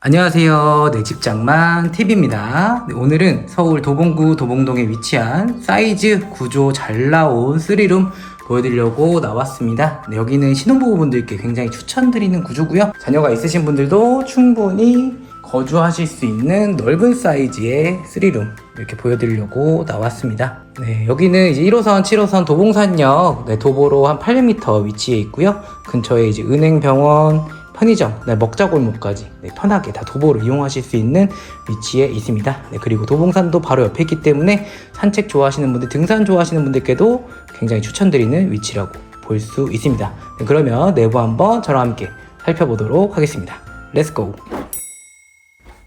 안녕하세요. 내 집장만 TV입니다. 오늘은 서울 도봉구 도봉동에 위치한 사이즈 구조 잘 나온 3룸 보여드리려고 나왔습니다. 네, 여기는 신혼부부분들께 굉장히 추천드리는 구조고요. 자녀가 있으신 분들도 충분히 거주하실 수 있는 넓은 사이즈의 3룸 이렇게 보여드리려고 나왔습니다. 네, 여기는 이제 1호선, 7호선 도봉산역 네, 도보로 한 800m 위치해 있고요. 근처에 이제 은행 병원, 편의점, 네, 먹자골목까지 네, 편하게 다 도보로 이용하실 수 있는 위치에 있습니다. 네, 그리고 도봉산도 바로 옆에 있기 때문에 산책 좋아하시는 분들, 등산 좋아하시는 분들께도 굉장히 추천드리는 위치라고 볼 수 있습니다. 네, 그러면 내부 한번 저랑 함께 살펴보도록 하겠습니다. 렛츠고!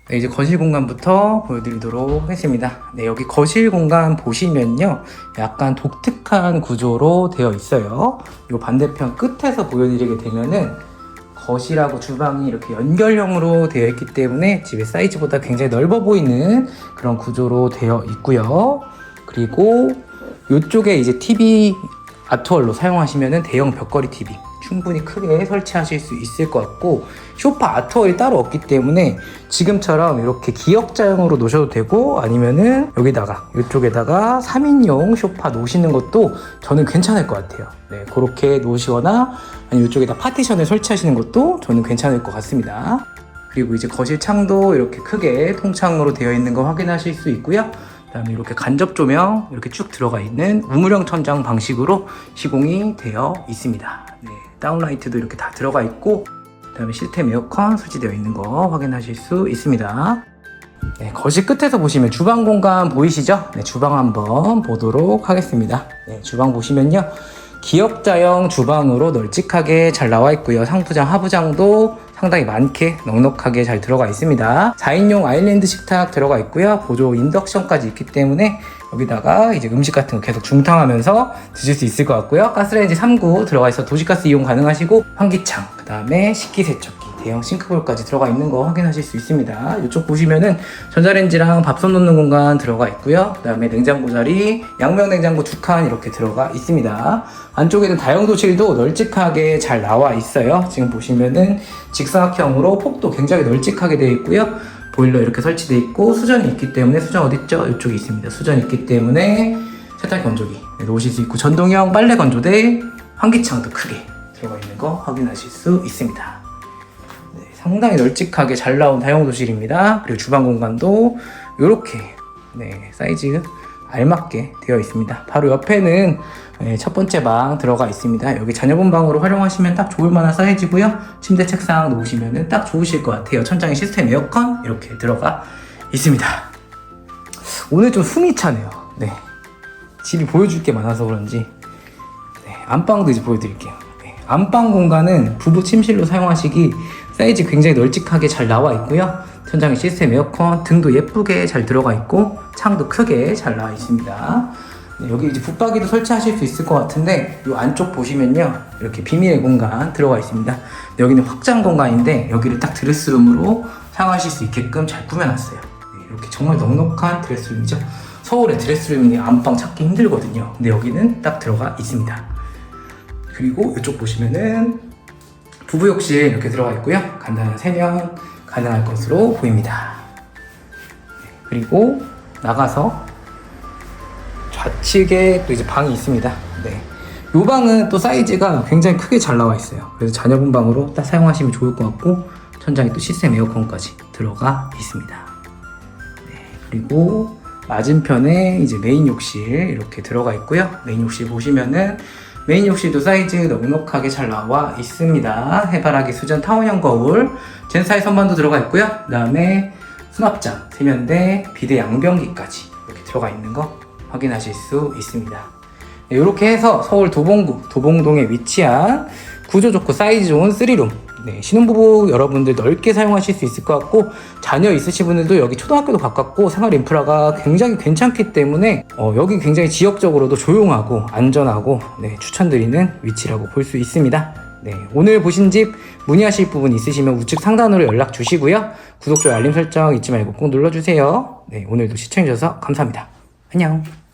네, 이제 거실 공간부터 보여드리도록 하겠습니다. 네, 여기 거실 공간 보시면요. 약간 독특한 구조로 되어 있어요. 이 반대편 끝에서 보여드리게 되면은 거실하고 주방이 이렇게 연결형으로 되어 있기 때문에 집의 사이즈보다 굉장히 넓어 보이는 그런 구조로 되어 있고요. 그리고 이쪽에 이제 TV 아트월로 사용하시면은 대형 벽걸이 TV 충분히 크게 설치하실 수 있을 것 같고 쇼파 아트월이 따로 없기 때문에 지금처럼 이렇게 기역자형으로 놓으셔도 되고 아니면은 여기다가 이쪽에다가 3인용 쇼파 놓으시는 것도 저는 괜찮을 것 같아요. 네, 그렇게 놓으시거나 아니면 이쪽에다 파티션을 설치하시는 것도 저는 괜찮을 것 같습니다. 그리고 이제 거실 창도 이렇게 크게 통창으로 되어 있는 거 확인하실 수 있고요. 그다음에 이렇게 간접 조명 이렇게 쭉 들어가 있는 우물형 천장 방식으로 시공이 되어 있습니다. 네, 다운라이트도 이렇게 다 들어가 있고 그다음에 시스템 에어컨 설치되어 있는 거 확인하실 수 있습니다. 네, 거실 끝에서 보시면 주방 공간 보이시죠? 네, 주방 한번 보도록 하겠습니다. 네, 주방 보시면요. 기역자형 주방으로 널찍하게 잘 나와 있고요. 상부장, 하부장도 상당히 많게 넉넉하게 잘 들어가 있습니다. 4인용 아일랜드 식탁 들어가 있고요. 보조 인덕션까지 있기 때문에 여기다가 이제 음식 같은 거 계속 중탕하면서 드실 수 있을 것 같고요. 가스레인지 3구 들어가 있어 도시가스 이용 가능하시고 환기창, 그 다음에 식기세척기, 대형 싱크볼까지 들어가 있는 거 확인하실 수 있습니다. 이쪽 보시면은 전자레인지랑 밥솥 놓는 공간 들어가 있고요. 그 다음에 냉장고 자리, 양면 냉장고 두 칸 이렇게 들어가 있습니다. 안쪽에는 다용도실도 널찍하게 잘 나와 있어요. 지금 보시면은 직사각형으로 폭도 굉장히 널찍하게 되어 있고요. 보일러 이렇게 설치되어 있고 수전이 있기 때문에 수전 어딨죠? 이쪽에 있습니다. 수전이 있기 때문에 세탁 건조기 네, 놓으실 수 있고 전동형 빨래 건조대 환기창도 크게 들어가 있는 거 확인하실 수 있습니다. 네, 상당히 널찍하게 잘 나온 다용도실입니다. 그리고 주방 공간도 이렇게 네, 사이즈 알맞게 되어 있습니다. 바로 옆에는 네, 첫 번째 방 들어가 있습니다. 여기 자녀분 방으로 활용하시면 딱 좋을 만한 사이즈고요. 침대 책상 놓으시면 딱 좋으실 것 같아요. 천장에 시스템 에어컨 이렇게 들어가 있습니다. 오늘 좀 숨이 차네요. 네. 집이 보여줄 게 많아서 그런지 네, 안방도 이제 보여드릴게요. 네, 안방 공간은 부부 침실로 사용하시기 사이즈 굉장히 널찍하게 잘 나와 있고요. 천장에 시스템 에어컨 등도 예쁘게 잘 들어가 있고 창도 크게 잘 나와 있습니다. 네, 여기 이제 붙박이도 설치하실 수 있을 것 같은데 이 안쪽 보시면요 이렇게 비밀의 공간 들어가 있습니다. 네, 여기는 확장 공간인데 여기를 딱 드레스룸으로 사용하실 수 있게끔 잘 꾸며놨어요. 네, 이렇게 정말 넉넉한 드레스룸이죠. 서울의 드레스룸이 안방 찾기 힘들거든요. 근데 여기는 딱 들어가 있습니다. 그리고 이쪽 보시면은 부부 욕실 이렇게 들어가 있고요. 간단한 세면 가능할 것으로 보입니다. 네, 그리고 나가서 좌측에 또 이제 방이 있습니다. 네. 이 방은 또 사이즈가 굉장히 크게 잘 나와 있어요. 그래서 자녀분 방으로 딱 사용하시면 좋을 것 같고 천장에 또 시스템 에어컨까지 들어가 있습니다. 네. 그리고 맞은편에 이제 메인 욕실 이렇게 들어가 있고요. 메인 욕실 보시면은 메인 욕실도 사이즈 넉넉하게 잘 나와 있습니다. 해바라기 수전 타원형 거울, 젠사이 선반도 들어가 있고요. 그 다음에 수납장, 세면대, 비대 양변기까지 이렇게 들어가 있는 거 확인하실 수 있습니다. 네, 이렇게 해서 서울 도봉구, 도봉동에 위치한 구조 좋고 사이즈 좋은 3룸 네, 신혼부부 여러분들 넓게 사용하실 수 있을 것 같고 자녀 있으신 분들도 여기 초등학교도 가깝고 생활 인프라가 굉장히 괜찮기 때문에 어, 여기 굉장히 지역적으로도 조용하고 안전하고 네, 추천드리는 위치라고 볼 수 있습니다. 네, 오늘 보신 집 문의하실 부분 있으시면 우측 상단으로 연락 주시고요. 구독, 좋아요, 알림 설정 잊지 말고 꼭 눌러주세요. 네, 오늘도 시청해주셔서 감사합니다. 안녕.